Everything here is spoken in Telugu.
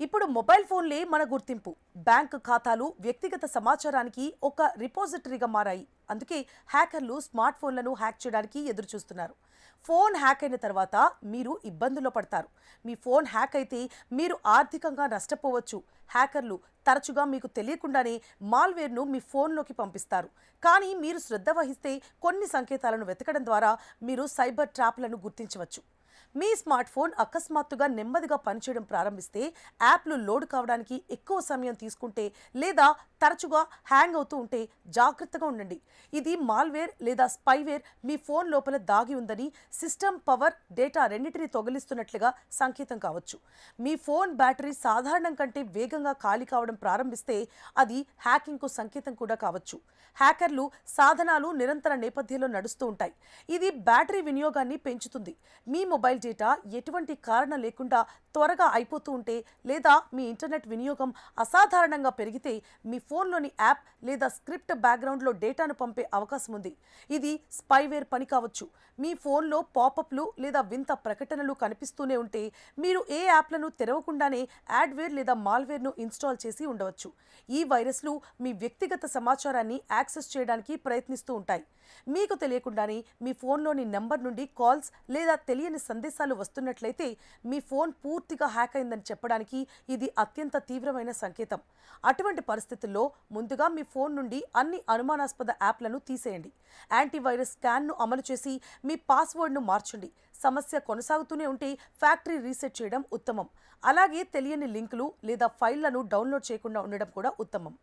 ఇప్పుడు మొబైల్ ఫోన్లే మన గుర్తింపు. బ్యాంక్ ఖాతాలు వ్యక్తిగత సమాచారానికి ఒక రిపోజిటరీగా మారాయి. అందుకే హ్యాకర్లు స్మార్ట్ ఫోన్లను హ్యాక్ చేయడానికి ఎదురు చూస్తున్నారు ఫోన్ హ్యాక్ అయిన తర్వాత మీరు ఇబ్బందుల్లో పడతారు. మీ ఫోన్ హ్యాక్ అయితే మీరు ఆర్థికంగా నష్టపోవచ్చు. హ్యాకర్లు తరచుగా మీకు తెలియకుండానే మాల్వేర్ను మీ ఫోన్లోకి పంపిస్తారు. కానీ మీరు శ్రద్ధ వహిస్తే కొన్ని సంకేతాలను వెతకడం ద్వారా మీరు సైబర్ ట్రాప్లను గుర్తించవచ్చు. మీ స్మార్ట్ ఫోన్ అకస్మాత్తుగా నెమ్మదిగా పనిచేయడం ప్రారంభిస్తే యాప్లు లోడ్ కావడానికి ఎక్కువ సమయం తీసుకుంటే లేదా తరచుగా హ్యాంగ్ అవుతూ ఉంటే జాగ్రత్తగా ఉండండి. ఇది మాల్వేర్ లేదా స్పైవేర్ మీ ఫోన్ లోపల దాగి ఉందని సిస్టమ్ పవర్ డేటా రెండింటిని తొలగిస్తున్నట్లుగా సంకేతం కావచ్చు. మీ ఫోన్ బ్యాటరీ సాధారణం కంటే వేగంగా ఖాళీ కావడం ప్రారంభిస్తే అది హ్యాకింగ్కు సంకేతం కూడా కావచ్చు. హ్యాకర్లు సాధనాలు నిరంతర నేపథ్యంలో నడుస్తూ ఉంటాయి. ఇది బ్యాటరీ వినియోగాన్ని పెంచుతుంది. మీ మొబైల్ డేటా ఎటువంటి కారణం లేకుండా త్వరగా అయిపోతూ ఉంటే లేదా మీ ఇంటర్నెట్ వినియోగం అసాధారణంగా పెరిగితే మీ ఫోన్లోని యాప్ లేదా స్క్రిప్ట్ బ్యాక్గ్రౌండ్లో డేటాను పంపే అవకాశం ఉంది. ఇది స్పైవేర్ పని కావచ్చు. మీ ఫోన్లో పాపప్లు లేదా వింత ప్రకటనలు కనిపిస్తూనే ఉంటే మీరు ఏ యాప్లను తెరవకుండానే యాడ్వేర్ లేదా మాల్వేర్ను ఇన్స్టాల్ చేసి ఉండవచ్చు. ఈ వైరస్లు మీ వ్యక్తిగత సమాచారాన్ని యాక్సెస్ చేయడానికి ప్రయత్నిస్తూ ఉంటాయి. మీకు తెలియకుండానే మీ ఫోన్లోని నెంబర్ నుండి కాల్స్ లేదా తెలియని సందేశాలు వస్తున్నట్లయితే మీ ఫోన్ పూర్తిగా హ్యాక్ అయిందని చెప్పడానికి ఇది అత్యంత తీవ్రమైన సంకేతం. అటువంటి పరిస్థితుల్లో ముందుగా మీ ఫోన్ నుండి అన్ని అనుమానాస్పద యాప్లను తీసేయండి. యాంటీవైరస్ స్కాన్ను అమలు చేసి మీ పాస్వర్డ్ను మార్చండి. సమస్య కొనసాగుతూనే ఉంటే ఫ్యాక్టరీ రీసెట్ చేయడం ఉత్తమం. అలాగే తెలియని లింకులు లేదా ఫైళ్ళను డౌన్లోడ్ చేయకుండా ఉండడం కూడా ఉత్తమం.